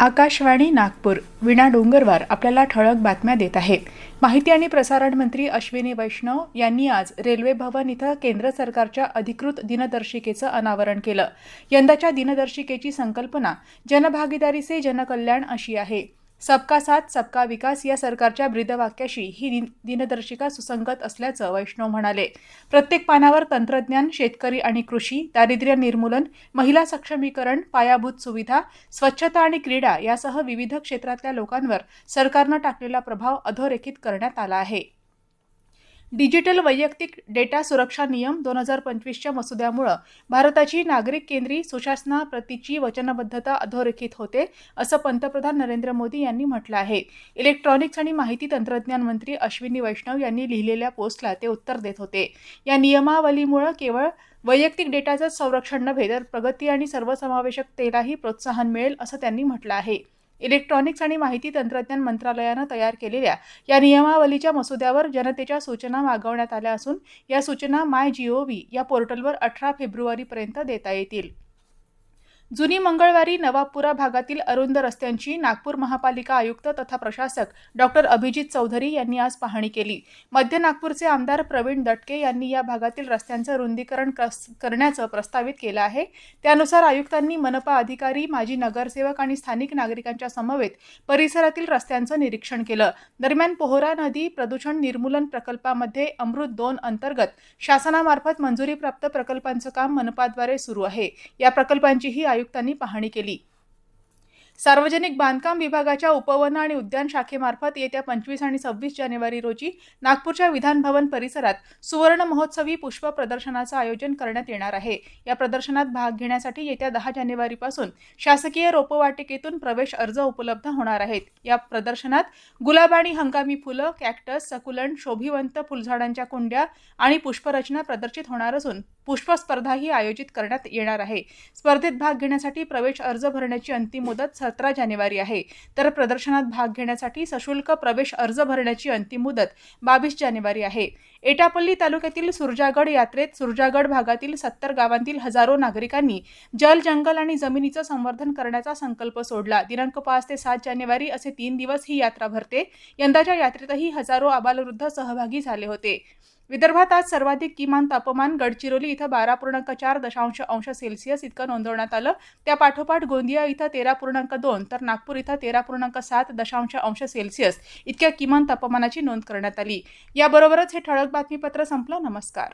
आकाशवाणी नागपूर विणा डोंगरवार आपल्याला ठळक बातम्या देत आहे. माहिती आणि प्रसारण मंत्री अश्विनी वैष्णव यांनी आज रेल्वे भवन इथं केंद्र सरकारच्या अधिकृत दिनदर्शिकेचं अनावरण केलं. यंदाच्या दिनदर्शिकेची संकल्पना जनभागीदारी से जनकल्याण अशी आहे. सबका साथ सबका विकास या सरकारच्या ब्रीदवाक्याशी ही दिन- दिनदर्शिका सुसंगत असल्याचं वैष्णव म्हणाले. प्रत्येक पानावर तंत्रज्ञान शेतकरी आणि कृषी दारिद्र्य निर्मूलन महिला सक्षमीकरण पायाभूत सुविधा स्वच्छता आणि क्रीडा यासह विविध क्षेत्रातल्या लोकांवर सरकारनं टाकलेला प्रभाव अधोरेखित करण्यात आला आहे. डिजिटल वैयक्तिक डेटा सुरक्षा नियम दोन हजार पंचवीसच्या मसुद्यामुळं भारताची नागरिक केंद्री सुशासनाप्रतीची वचनबद्धता अधोरेखित होते असं पंतप्रधान नरेंद्र मोदी यांनी म्हटलं आहे. इलेक्ट्रॉनिक्स आणि माहिती तंत्रज्ञान मंत्री अश्विनी वैष्णव यांनी लिहिलेल्या पोस्टला ते उत्तर देत होते. या नियमावलीमुळं केवळ वैयक्तिक डेटाचंच संरक्षण नव्हे तर प्रगती आणि सर्वसमावेशकतेलाही प्रोत्साहन मिळेल असं त्यांनी म्हटलं आहे. इलेक्ट्रॉनिक्स आणि माहिती तंत्रज्ञान मंत्रालयानं तयार केलेल्या या नियमावलीच्या मसुद्यावर जनतेच्या सूचना मागवण्यात आल्या असून या सूचना माय जी ओ व्ही या पोर्टलवर अठरा फेब्रुवारीपर्यंत देता येतील. जुनी मंगळवारी नवापुरा भागातील अरुंद रस्त्यांची नागपूर महापालिका आयुक्त तथा प्रशासक डॉक्टर अभिजित चौधरी यांनी आज पाहणी केली. मध्य नागपूरचे आमदार प्रवीण दटके यांनी या भागातील रस्त्यांचं रुंदीकरण कस- करण्याचं प्रस्तावित केलं आहे. त्यानुसार आयुक्तांनी मनपा अधिकारी माजी नगरसेवक आणि स्थानिक नागरिकांच्या समवेत परिसरातील रस्त्यांचं निरीक्षण केलं. दरम्यान पोहरा नदी प्रदूषण निर्मूलन प्रकल्पामध्ये अमृत दोन अंतर्गत शासनामार्फत मंजुरीप्राप्त प्रकल्पांचं काम मनपाद्वारे सुरू आहे. या प्रकल्पांचीही आयुक्तांनी पाहणी केली. सार्वजनिक बांधकाम विभागाच्या उपवन आणि उद्यान शाखेमार्फत येत्या पंचवीस आणि सव्वीस जानेवारी रोजी नागपूरच्या विधानभवन परिसरात सुवर्ण महोत्सवी पुष्प प्रदर्शनाचं आयोजन करण्यात येणार आहे. या प्रदर्शनात भाग घेण्यासाठी येत्या दहा जानेवारीपासून शासकीय रोपवाटिकेतून प्रवेश अर्ज उपलब्ध होणार आहेत. या प्रदर्शनात गुलाब आणि हंगामी फुलं कॅक्टस सकुलन शोभिवंत फुलझाडांच्या कुंड्या आणि पुष्परचना प्रदर्शित होणार असून पुष्प स्पर्धाही आयोजित करण्यात येणार आहे. स्पर्धेत भाग घेण्यासाठी प्रवेश अर्ज भरण्याची अंतिम मुदत सतरा जानेवारी आहे. तर प्रदर्शनात भाग घेण्यासाठी सशुल्क प्रवेश अर्ज भरण्याची अंतिम मुदत बावीस जानेवारी आहे. एटापल्ली तालुक्यातील सुरजागड यात्रेत सुरजागड भागातील सत्तर गावांतील हजारो नागरिकांनी जल जंगल आणि जमिनीचं संवर्धन करण्याचा संकल्प सोडला. दिनांक पाच ते सात जानेवारी असे तीन दिवस ही यात्रा भरते. यंदाच्या यात्रेतही हजारो आबालवृद्ध सहभागी झाले होते. विदर्भात आज सर्वाधिक किमान तापमान गडचिरोली इथं बारा पूर्णांक चार दशांश अंश सेल्सिअस इतकं नोंदवण्यात आलं. त्या पाठोपाठ गोंदिया इथं तेरा पूर्णांक दोन तर नागपूर इथं तेरा पूर्णांक सात दशांश अंश सेल्सिअस इतक्या किमान तापमानाची नोंद करण्यात आली. याबरोबरच हे ठळक बातमीपत्र संपलं. नमस्कार.